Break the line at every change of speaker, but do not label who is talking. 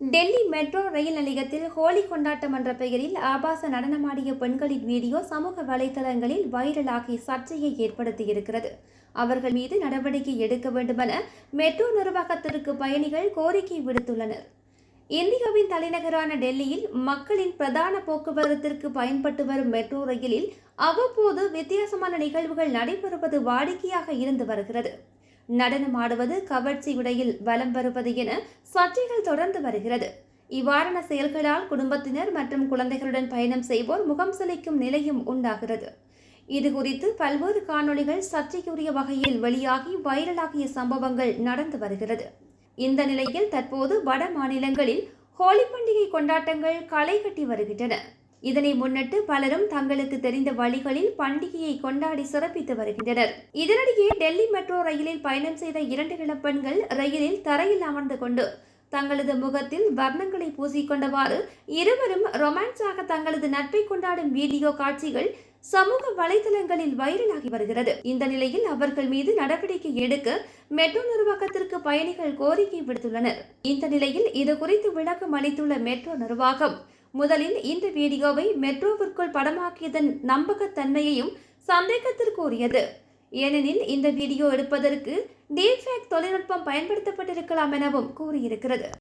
Delhi metro rail நிலையத்தில் ஹோலி கொண்டாட்டம் என்ற பெயரில் ஆபாச நடனமாடிய பெண்களின் வீடியோ சமூக வலைதளங்களில் வைரலாகி சர்ச்சையை ஏற்படுத்தியிருக்கிறது. அவர்கள் மீது நடவடிக்கை எடுக்க வேண்டுமென மெட்ரோ நிர்வாகத்திற்கு பயணிகள் கோரிக்கை விடுத்துள்ளனர். இந்தியாவின் தலைநகரான டெல்லியில் மக்களின் பிரதான போக்குவரத்திற்கு பயன்பட்டு வரும் மெட்ரோ ரயிலில் அவ்வப்போது வித்தியாசமான நிகழ்வுகள் நடைபெறுவது வாடிக்கையாக இருந்து வருகிறது. நடனமாடுவது கவர்ச்சி உடையில் வலம் வருவது என சர்ச்சைகள் தொடர்ந்து வருகிறது. இவ்வாறான செயல்களால் குடும்பத்தினர் மற்றும் குழந்தைகளுடன் பயணம் செய்வோர் முகம் சிலைக்கும் நிலையும் உண்டாகிறது. இது குறித்து பல்வேறு காணொளிகள் சர்ச்சைக்குரிய வகையில் வெளியாகி வைரலாகிய சம்பவங்கள் நடந்து வருகிறது. இந்த நிலையில் தற்போது வட மாநிலங்களில் ஹோலி பண்டிகை கொண்டாட்டங்கள் களை கட்டி வருகின்றன. இதனை முன்னிட்டு பலரும் தங்களுக்கு தெரிந்த வழிகளில் பண்டிகையை கொண்டாடி சிறப்பித்து வருகின்றனர். இதனிடையே டெல்லி மெட்ரோ ரயிலில் பயணம் செய்த இரண்டு இளப்பெண்கள் ரயிலில் தரையில் அமர்ந்து கொண்டு தங்களது முகத்தில் வர்ணங்களை பூசிக்கொண்டவாறு இருவரும் ரொமான்ஸாக தங்களது நட்பை கொண்டாடும் வீடியோ காட்சிகள் சமூக வலைதளங்களில் வைரலாகி வருகிறது. இந்த நிலையில் அவர்கள் மீது நடவடிக்கை எடுக்க மெட்ரோ நிர்வாகத்திற்கு பயணிகள் கோரிக்கை விடுத்துள்ளனர். இந்த நிலையில் இது குறித்து விளக்கம் அளித்துள்ள மெட்ரோ நிர்வாகம் முதலில் இந்த வீடியோவை மெட்ரோவிற்குள் படமாக்கியதன் நம்பகத்தன்மையையும் சந்தேகத்திற்குரியது ஏனெனில் இந்த வீடியோ எடுப்பதற்கு டீப்ஃபேக் தொழில்நுட்பம் பயன்படுத்தப்பட்டிருக்கலாம் எனவும் கூறியிருக்கிறது.